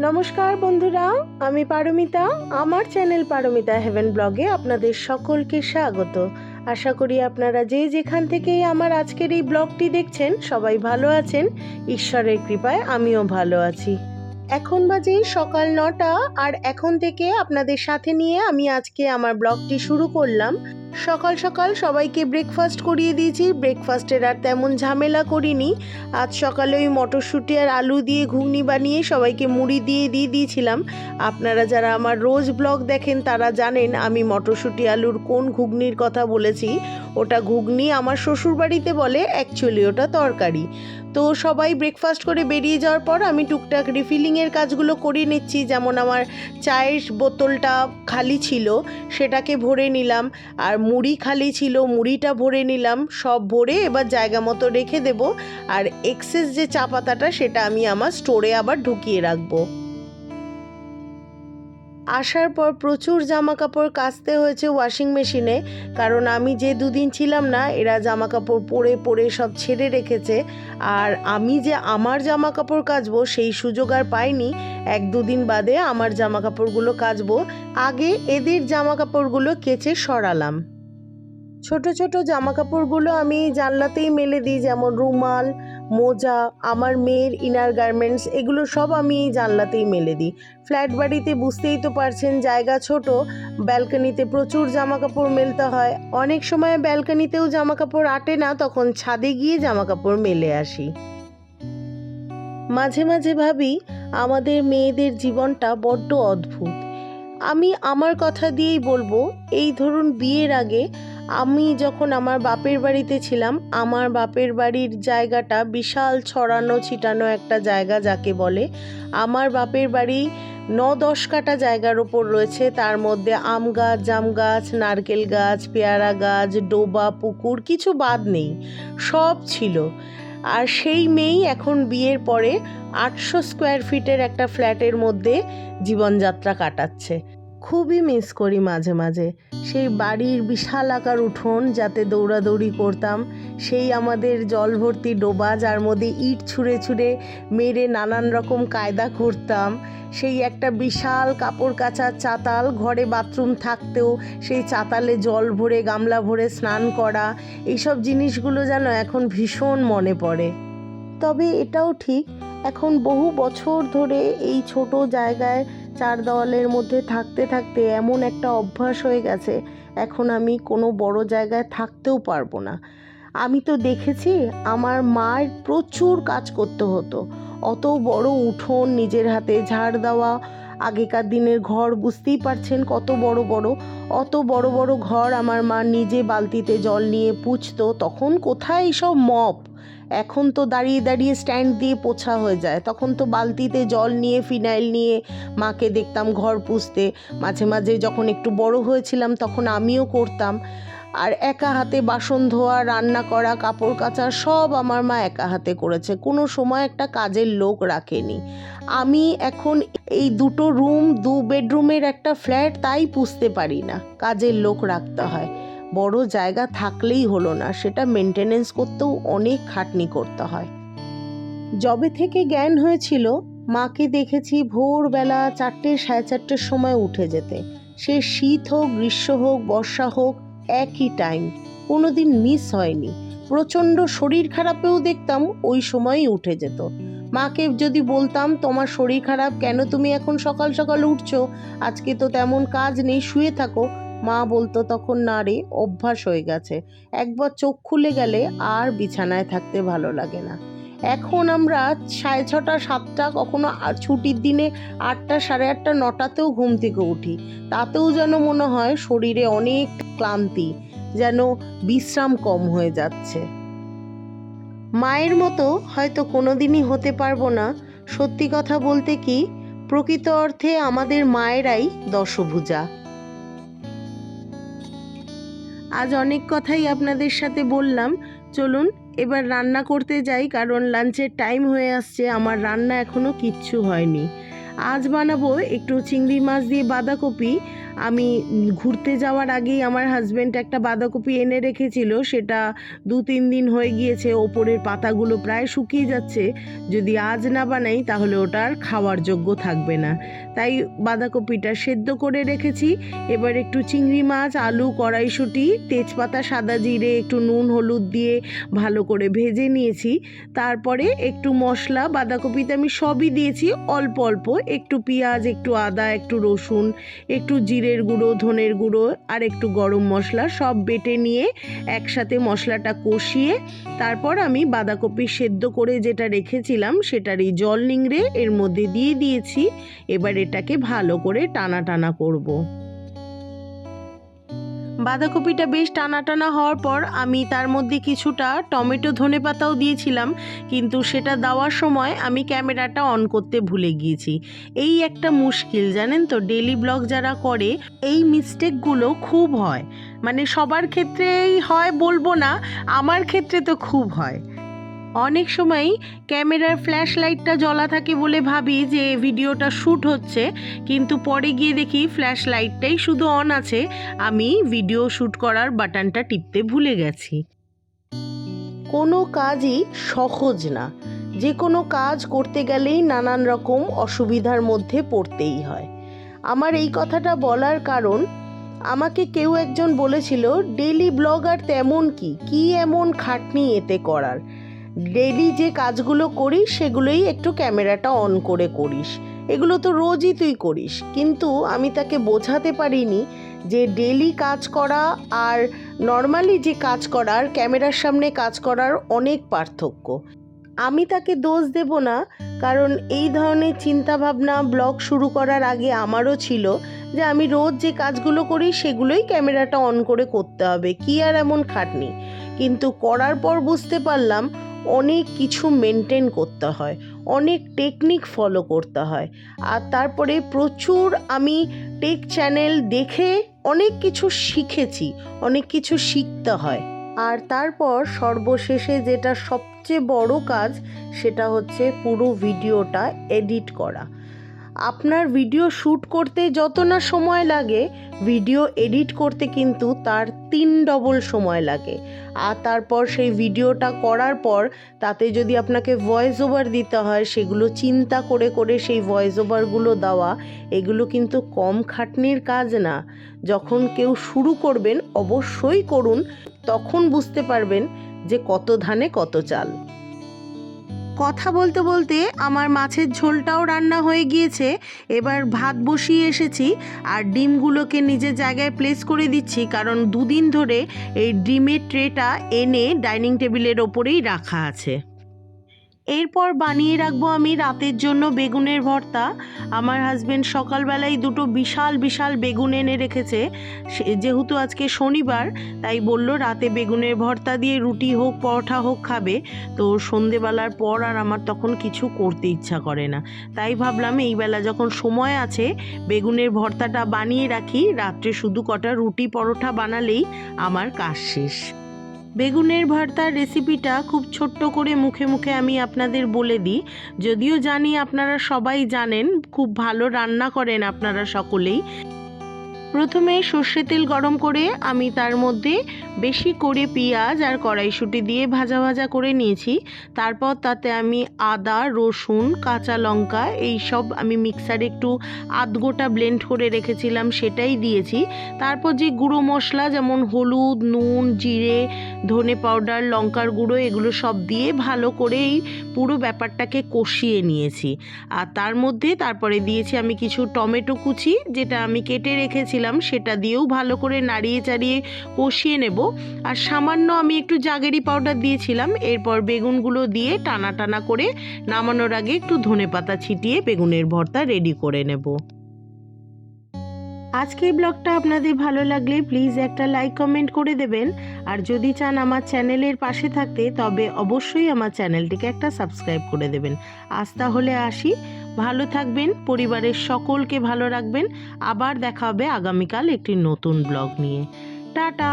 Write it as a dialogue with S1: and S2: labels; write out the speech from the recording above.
S1: নমস্কার বন্ধুরা, আমি পারমিতা। আমার চ্যানেল পারমিতা হেভেন ব্লগে আপনাদের সকলকে স্বাগত। আশা করি আপনারা যে যেখান থেকে আমার আজকের এই ব্লগটি দেখছেন, সবাই ভালো আছেন। ঈশ্বরের কৃপায় আমিও ভালো আছি। এখন বাজে সকাল নটা, আর এখন থেকে আপনাদের সাথে নিয়ে আমি আজকে আমার ব্লগটি শুরু করলাম। সকাল সকাল সবাইকে ব্রেকফাস্ট করিয়ে দিয়েছি। ব্রেকফাস্টের আর তেমন ঝামেলা করিনি। আজ সকালে ওই মটরশুঁটি আর আলু দিয়ে ঘুগনি বানিয়ে সবাইকে মুড়ি দিয়ে দিয়ে দিয়েছিলাম। আপনারা যারা আমার রোজ ব্লগ দেখেন, তারা জানেন আমি মটরশুঁটি আলুর কোন ঘুগনির কথা বলেছি। ওটা ঘুগনি আমার শ্বশুরবাড়িতে বলে অ্যাকচুয়ালি ওটা তরকারি। তো সবাই ব্রেকফাস্ট করে বেরিয়ে যাওয়ার পর আমি টুকটাক রিফিলিংয়ের কাজগুলো করে নিচ্ছি। যেমন আমার চায়ের বোতলটা খালি ছিল, সেটাকে ভরে নিলাম। আর মুড়ি খালি ছিল, মুড়িটা ভরে নিলাম, সব ভরে এবার জায়গা মতো রেখে দেব। আর এক্সেস যে চা পাতাটা সেটা আমি আমার স্টোরে আবার ঢুকিয়ে রাখব। আসার পর প্রচুর জামা কাপড় কাচতে হয়েছে ওয়াশিং মেশিনে কারণ আমি যে দুদিন ছিলাম না, এরা জামা কাপড় পরে পরে সব ছেড়ে রেখেছে। আর আমি যে আমার জামা কাপড় কাচবো, সেই সুযোগ আর পাইনি। এক দুদিন বাদে আমার জামা কাপড়গুলো কাচবো। আগে এদের জামা কাপড়গুলো কেচে সরালাম। ছোট ছোট জামা কাপড়গুলো আমি জানলাতেই মেলে দিই, যেমন রুমাল, মোজা, আমার মেয়ের ইনার গার্মেন্টস এগুলো সব আমি জানলাতেই মেলে দিই। ফ্ল্যাট বাড়িতে বুঝতেই তো পারছেন, জায়গা ছোট, ব্যালকনিতে প্রচুর জামা কাপড় মেলতে হয়। অনেক সময় ব্যালকনিতেও জামা কাপড় আটে না, তখন ছাদে গিয়ে জামা কাপড় মেলে আসি। মাঝে মাঝে ভাবি, আমাদের মেয়েদের জীবনটা বড্ড অদ্ভুত। আমি আমার কথা দিয়েই বলব, এই ধরুন বিয়ের আগে আমি যখন আমার বাপের বাড়িতে ছিলাম, আমার বাপের বাড়ির জায়গাটা বিশাল ছড়ানো ছিটানো একটা জায়গা যাকে বলে। আমার বাপের বাড়ি ন দশ কাটা জায়গার ওপর রয়েছে। তার মধ্যে আম গাছ, জাম গাছ, নারকেল গাছ, পেয়ারা গাছ, ডোবা, পুকুর কিছু বাদ নেই, সব ছিল। আর সেই মেয়েই এখন বিয়ের পরে আটশো স্কোয়ার ফিটের একটা ফ্ল্যাটের মধ্যে জীবনযাত্রা কাটাচ্ছে। খুবই মিস করি মাঝে মাঝে। সেই বাড়ির বিশাল আকার উঠোন যাতে দৌড়াদৌড়ি করতাম, সেই আমাদের জল ভর্তি ডোবা যার মধ্যে ইট ছুঁড়ে ছুঁড়ে মেরে নানান রকম কায়দা করতাম, সেই একটা বিশাল কাপড় কাচার চাতাল, ঘরে বাথরুম থাকতেও সেই চাতালে জল ভরে, গামলা ভরে স্নান করা, এইসব জিনিসগুলো যেন এখন ভীষণ মনে পড়ে। তবে এটাও ঠিক, এখন বহু বছর ধরে এই ছোট জায়গায় চার দেওয়ালের মধ্যে থাকতে থাকতে এমন একটা অভ্যাস হয়ে গেছে, এখন আমি কোনো বড় জায়গায় থাকতেও পারব না। আমি তো দেখেছি আমার মায়ের প্রচুর কাজ করতে হতো। অত বড় উঠোন, নিজের হাতে ঝাড় দেওয়া, আগেকার দিনের ঘর বুঝতেই পারছেন কত বড় বড়। অত বড় বড় ঘর আমার মা নিজে বালতিতে জল নিয়ে পুছতো, তখন কোথায় এইসব মপ? এখন তো দাঁড়িয়ে দাঁড়িয়ে স্ট্যান্ড দিয়ে পোছা হয়ে যায়। তখন তো বালতিতে জল নিয়ে, ফিনাইল নিয়ে মাকে দেখতাম ঘর পুষতে মাঝে মাঝে যখন একটু বড় হয়েছিলাম তখন আমিও করতাম। আর একা হাতে বাসন ধোয়া, রান্না করা, কাপড় কাচা সব আমার মা একা হাতে করেছে। কোনো সময় একটা কাজের লোক রাখেনি। আমি এখন এই দুটো রুম দু বেডরুমের একটা ফ্ল্যাট তাই পুষতে পারি না। কাজের লোক রাখতে হয়। বড় জায়গা থাকলেই হলো না, সেটা মেনটেনেন্স করতেও অনেক খাটনি করতে হয়। যবে থেকে জ্ঞান হয়েছিল, মাকে দেখেছি ভোরবেলা চারটে সাড়ে চারটের সময় উঠে যেতে। সে শীত হোক, গ্রীষ্ম হোক, বর্ষা হোক, একই টাইম কোনো দিন মিস হয়নি। প্রচণ্ড শরীর খারাপেও দেখতাম, ওই সময়ই উঠে যেত। মাকে যদি বলতাম, তোমার শরীর খারাপ, কেন তুমি এখন সকাল সকাল উঠছো? আজকে তো তেমন কাজ নেই, শুয়ে থাকো। মা বলতো তখন, না রে, অভ্যাস হয়ে গেছে। একবার চোখ খুলে গেলে আর বিছানায় থাকতে ভালো লাগে না। এখন আমরা সাড়ে ছটা, সাতটা, কখনো ছুটির দিনে আটটা, সাড়ে আটটা, নটাতেও ঘুম থেকে উঠি। তাতেও যেন মনে হয় শরীরে অনেক ক্লান্তি, যেন বিশ্রাম কম হয়ে যাচ্ছে। মায়ের মতো হয়তো কোনোদিনই হতে পারব না। সত্যি কথা বলতে কি, প্রকৃত অর্থে আমাদের মায়েরাই দশভুজা। আজ অনেক কথাই আপনাদের সাথে বললাম। চলুন, এবার রান্না করতে যাই, কারণ লাঞ্চের টাইম হয়ে আসছে, আমার রান্না এখনও কিচ্ছু হয়নি। আজ বানাবো একটু চিংড়ি মাছ দিয়ে বাঁধাকপি। আমি ঘুরতে যাওয়ার আগেই আমার হাজব্যান্ড একটা বাঁধাকপি এনে রেখেছিল, সেটা দু তিন দিন হয়ে গিয়েছে, ওপরের পাতাগুলো প্রায় শুকিয়ে যাচ্ছে। যদি আজ না বানাই, তাহলে ওটা আর খাওয়ার যোগ্য থাকবে না। তাই বাঁধাকপিটা সেদ্ধ করে রেখেছি। এবার একটু চিংড়ি মাছ, আলু, কড়াইশুঁটি, তেজপাতা, সাদা জিরে, একটু নুন, হলুদ দিয়ে ভালো করে ভেজে নিয়েছি। তারপরে একটু মশলা, বাঁধাকপিতে আমি সবই দিয়েছি, অল্প অল্প। একটু পেঁয়াজ, একটু আদা, একটু রসুন, একটু জিরের গুঁড়ো, ধনের গুঁড়ো আর একটু গরম মশলা সব বেটে নিয়ে একসাথে মশলাটা কষিয়ে তারপর আমি বাঁধাকপি সেদ্ধ করে যেটা রেখেছিলাম সেটার এই জল নিংড়ে এর মধ্যে দিয়ে দিয়েছি। এবার এটাকে ভালো করে টানা টানা করব। বাঁধাকপিটা বেশ টানা টানা হওয়ার পর আমি তার মধ্যে কিছুটা টমেটো ধনে পাতাও দিয়েছিলাম, কিন্তু সেটা দেওয়ার সময় আমি ক্যামেরাটা অন করতে ভুলে গিয়েছি। এই একটা মুশকিল, জানেন তো ডেলি ব্লগ যারা করে, এই মিস্টেকগুলো খুব হয়। মানে সবার ক্ষেত্রেই হয় বলব না, আমার ক্ষেত্রে তো খুব হয়। অনেক সময় ক্যামেরার ফ্ল্যাশ লাইটটা জ্বলা থাকে বলে ভাবি যে ভিডিওটা শ্যুট হচ্ছে, কিন্তু পরে গিয়ে দেখি ফ্ল্যাশ লাইটটাই শুধু অন আছে। আমি ভিডিও শ্যুট করার বাটনটা টিপতে ভুলে গেছি। কোনো কাজই সহজ না। যে কোনো কাজ করতে গেলেই নানান রকম অসুবিধার মধ্যে পড়তেই হয়। আমার এই কথাটা বলার কারণ, আমাকে কেউ একজন বলেছিল ডেলি ব্লগার তেমন কি? কি এমন খাটনি এতে করার? ডেলি যে কাজগুলো করিস, সেগুলোই একটু ক্যামেরাটা অন করে করিস। এগুলো তো রোজই তুই করিস। কিন্তু আমি তাকে বোঝাতে পারিনি যে ডেলি কাজ করা আর নর্মালি যে কাজ করার, ক্যামেরার সামনে কাজ করার অনেক পার্থক্য। আমি তাকে দোষ দেব না, কারণ এই ধরনের চিন্তাভাবনা ব্লগ শুরু করার আগে আমারও ছিল যে আমি রোজ যে কাজগুলো করি, সেগুলোই ক্যামেরাটা অন করে করতে হবে। কি আর এমন খাটনি? কিন্তু করার পর বুঝতে পারলাম অনেক কিছু মেনটেন করতে হয়, অনেক টেকনিক ফলো করতে হয়। আর তারপরে প্রচুর আমি টেক চ্যানেল দেখে অনেক কিছু শিখেছি, অনেক কিছু শিখতে হয়। আর তারপর সর্বশেষে যেটা সবচেয়ে বড় কাজ, সেটা হচ্ছে পুরো ভিডিওটা এডিট করা। আপনার ভিডিও শ্যুট করতে যত না সময় লাগে, ভিডিও এডিট করতে কিন্তু তার তিন ডবল সময় লাগে। আর তারপর সেই ভিডিওটা করার পর, তাতে যদি আপনাকে ভয়েস ওভার দিতে হয়, সেগুলো চিন্তা করে করে সেই ভয়েস ওভারগুলো দেওয়া, এগুলো কিন্তু কম খাটনির কাজ না। যখন কেউ শুরু করবেন, অবশ্যই করুন, তখন বুঝতে পারবেন যে কত ধানে কত চাল। কথা বলতে বলতে আমার মাছের ঝোলটাও রান্না হয়ে গিয়েছে। এবার ভাত বসিয়ে এসেছি আর ডিমগুলোকে নিজের জায়গায় প্লেস করে দিচ্ছি কারণ দুদিন ধরে এই ডিমের ট্রেটা এনে ডাইনিং টেবিলের ওপরেই রাখা আছে। এরপর বানিয়ে রাখব আমি রাতের জন্য বেগুনের ভর্তা। আমার হাজবেন্ড সকালবেলায় দুটো বিশাল বিশাল বেগুন এনে রেখেছে। যেহেতু আজকে শনিবার, তাই বলল রাতে বেগুনের ভর্তা দিয়ে রুটি হোক, পরোটা হোক খাবে। তো সন্ধেবেলার পর আর আমার তখন কিছু করতে ইচ্ছা করে না। তাই ভাবলাম এই বেলা যখন সময় আছে, বেগুনের ভর্তাটা বানিয়ে রাখি। রাত্রে শুধু কটা রুটি, পরোটা বানালেই আমার কাজ শেষ। বেগুনের ভর্তার রেসিপিটা খুব ছোট্ট করে মুখে মুখে আমি আপনাদের বলে দিই। যদিও জানি আপনারা সবাই জানেন, খুব ভালো রান্না করেন আপনারা সকলেই। প্রথমে সর্ষে তেল গরম করে আমি তার মধ্যে বেশি করে পেঁয়াজ আর কড়াইশুঁটি দিয়ে ভাজা ভাজা করে নিয়েছি। তারপর তাতে আমি আদা, রসুন, কাঁচা লঙ্কা এই সব আমি মিক্সারে একটু আধগোটা ব্লেন্ড করে রেখেছিলাম, সেটাই দিয়েছি। তারপর যে গুঁড়ো মশলা যেমন হলুদ, নুন, জিরে, ধনে পাউডার, লঙ্কার গুঁড়ো এগুলো সব দিয়ে ভালো করে এই পুরো ব্যাপারটাকে কষিয়ে নিয়েছি। আর তার মধ্যে তারপরে দিয়েছি আমি কিছু টমেটো কুচি, যেটা আমি কেটে রেখেছিলাম সেটা দিয়েও ভালো করে নাড়িয়ে চাড়িয়ে কষিয়ে নেব। আর সামান্য আমি একটু জাগেরি পাউডার দিয়েছিলাম, এরপর বেগুনগুলো দিয়ে টানা টানা করে নামানোর আগে একটু ধনেপাতা ছিটিয়ে বেগুনের ভর্তা রেডি করে নেব। আজকের ব্লগটা আপনাদের ভালো লাগলে প্লিজ একটা লাইক কমেন্ট করে দেবেন। আর যদি চান আমার চ্যানেলের পাশে থাকতে, তবে অবশ্যই আমার চ্যানেলটিকে একটা সাবস্ক্রাইব করে দেবেন। আজ তাহলে আসি। ভালো থাকবেন, পরিবারের সকলকে ভালো রাখবেন। আবার দেখা হবে আগামীকাল একটি নতুন ব্লগ নিয়ে। টাটা!